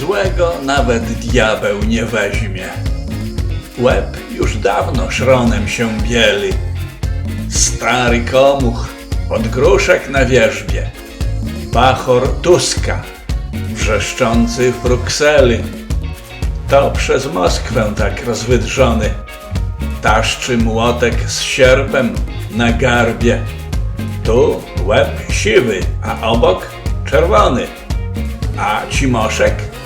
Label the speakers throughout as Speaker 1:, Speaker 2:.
Speaker 1: Złego nawet diabeł nie weźmie. Łeb już dawno szronem się bieli. Stary komuch, od gruszek na wierzbie. Bachor Tuska, wrzeszczący w Brukseli. To przez Moskwę tak rozwydrzony. Taszczy młotek z sierpem na garbie. Tu łeb siwy, a obok czerwony. A Cimoszek?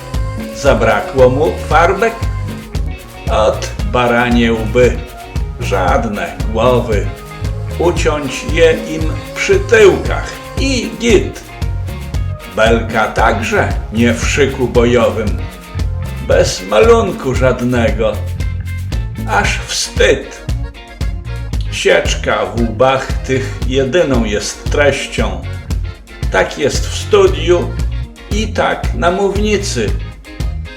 Speaker 1: Zabrakło mu farbek? Ot baranie łby, żadne głowy. Uciąć je im przy tyłkach i git. Belka także nie w szyku bojowym, bez malunku żadnego, aż wstyd. Sieczka w łbach tych jedyną jest treścią. Tak jest w studiu i tak na mównicy.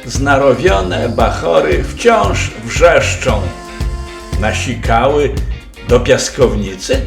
Speaker 1: Znarowione bachory wciąż wrzeszczą. Nasikały do piaskownicy?